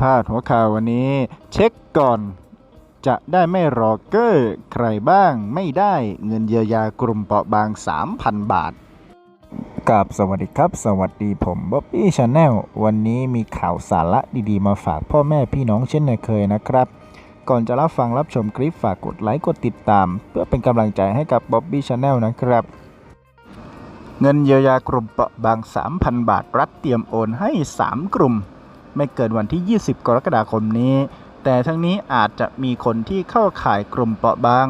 พาดหัวข่าววันนี้ เช็คก่อนจะได้ไม่รอเกอร์ใครบ้างไม่ได้เงินเยียวยากลุ่มเปราะบาง 3,000 บาทกับสวัสดีครับ สวัสดีผมบ๊อบบี้ชาแนลวันนี้มีข่าวสาระดีๆ มาฝากพ่อแม่พี่น้องเช่นเคยนะครับ ก่อนจะรับฟังรับชมคลิปฝากกดไลค์กดติดตาม เพื่อเป็นกำลังใจให้กับบ๊อบบี้ชาแนลนะครับ เงินเยียวยากลุ่มเปราะบาง 3,000 บาท รัฐเตรียมโอนให้ 3 กลุ่ม ไม่เกินวันที่ 20 กรกฎาคมนี้ แต่ทั้งนี้อาจจะมีคนที่เข้าข่ายกลุ่มเปราะบาง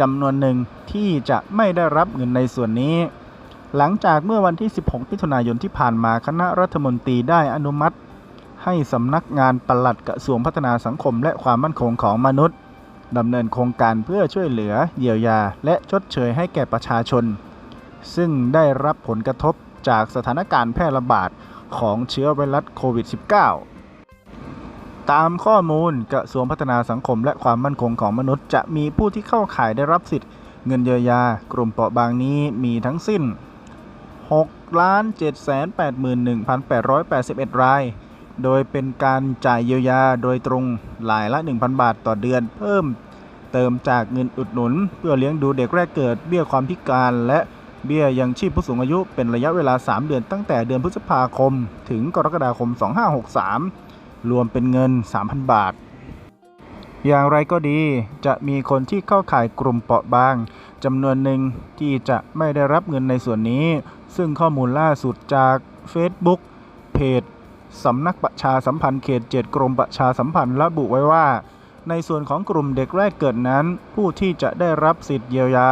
จำนวนหนึ่งที่จะไม่ได้รับเงินในส่วนนี้ หลังจากเมื่อวันที่ 16 มิถุนายนที่ผ่านมาคณะรัฐมนตรีได้อนุมัติ ให้สำนักงานปลัดกระทรวงพัฒนาสังคมและความมั่นคงของมนุษย์ดำเนินโครงการเพื่อช่วยเหลือเยียวยา และชดเชยให้แก่ประชาชน ซึ่งได้รับผลกระทบจากสถานการณ์แพร่ระบาด ของเชื้อไวรัสโควิด -19 ตามข้อมูลกระทรวงพัฒนาสังคมและความมั่นคงของมนุษย์ จะมีผู้ที่เข้าข่ายได้รับสิทธิ์เงินเยียวยากลุ่มเปราะบางนี้มีทั้งสิ้น 6,781,881 ราย โดยเป็นการจ่ายเยียวยาโดยตรงรายละ 1,000 บาทต่อเดือนเพิ่มเติมจากเงินอุดหนุน เพื่อเลี้ยงดูเด็กแรกเกิดเบี้ยความพิการและ เบี้ยยังชีพผู้สูงอายุเป็นระยะเวลา 3 เดือนตั้งแต่เดือนพฤษภาคม ถึงกรกฎาคม 2563 รวมเป็นเงิน 3,000 บาท อย่างไรก็ดีจะมีคนที่เข้าข่ายกลุ่มเปราะบางจำนวนหนึ่งที่จะไม่ได้รับเงินในส่วนนี้ ซึ่งข้อมูลล่าสุดจาก Facebook เพจสำนักประชาสัมพันธ์เขต7กรมประชาสัมพันธ์ระบุไว้ว่า ในส่วนของกลุ่มเด็กแรกเกิดนั้น ผู้ที่จะได้รับสิทธิ์เยียวยา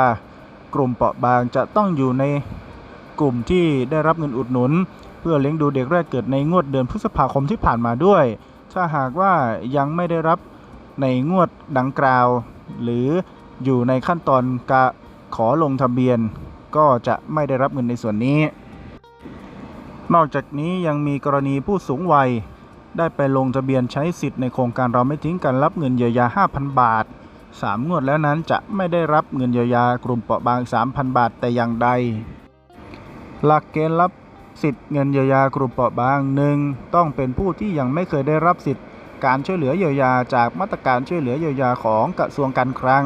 กลุ่มเปราะบางจะต้องอยู่ในกลุ่มที่ได้รับเงินอุดหนุน เพื่อเลี้ยงดูเด็กแรกเกิดในงวดเดือนพฤษภาคมที่ผ่านมาด้วย ถ้าหากว่ายังไม่ได้รับในงวดดังกล่าว หรืออยู่ในขั้นตอนกขอลงทะเบียน ก็จะไม่ได้รับเงินในส่วนนี้ นอกจากนี้ยังมีกรณีผู้สูงวัย ได้ไปลงทะเบียนใช้สิทธิ์ในโครงการเราไม่ทิ้งกันรับเงินเยียวยา 5,000 บาท 3 งวดแล้วนั้นจะไม่ได้รับเงินเยียวยากลุ่มเปราะบาง 3,000 บาทแต่อย่างใด หลักเกณฑ์รับสิทธิ์เงินเยียวยากลุ่มเปราะบางหนึ่งต้องเป็นผู้ที่ยังไม่เคยได้รับสิทธิ์การช่วยเหลือเยียวยาจากมาตรการช่วยเหลือเยียวยาของกระทรวงการคลัง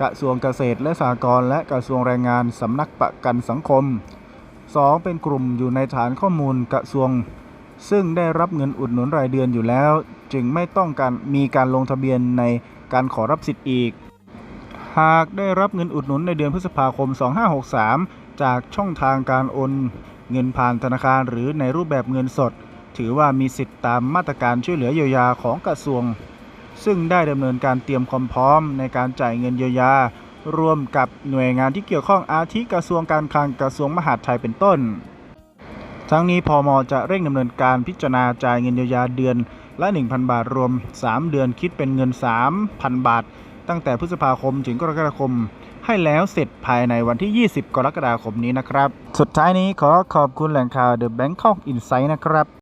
กระทรวงเกษตรและสหกรณ์และกระทรวงแรงงานสำนักประกันสังคม 2. เป็นกลุ่มอยู่ในฐานข้อมูลกระทรวง ซึ่งได้รับเงินอุดหนุนรายเดือนอยู่แล้ว จึงไม่ต้องการมีการลงทะเบียนในการขอรับสิทธิ์อีก หากได้รับเงินอุดหนุนในเดือนพฤษภาคม 2563 จากช่องทางการโอนเงินผ่านธนาคารหรือในรูปแบบเงินสด ถือว่ามีสิทธิ์ตามมาตรการช่วยเหลือเยียวยาของกระทรวง ซึ่งได้ดำเนินการเตรียมความพร้อมในการจ่ายเงินเยียวยาร่วมกับหน่วยงานที่เกี่ยวข้องอาทิกระทรวงการคลังกระทรวงมหาดไทยเป็นต้น ทั้งนี้พอมจะเร่งดำเนินการพิจารณาจ่ายเงินเยียวยาเดือน ละ 1,000 บาทรวม 3 เดือนคิดเป็นเงิน 3,000 บาท ตั้งแต่พฤษภาคมถึงกรกฎาคม ให้แล้วเสร็จภายในวันที่ 20 กรกฎาคมนี้นะครับ สุดท้ายนี้ขอขอบคุณแหล่งข่าว The Bangkok Insight นะครับ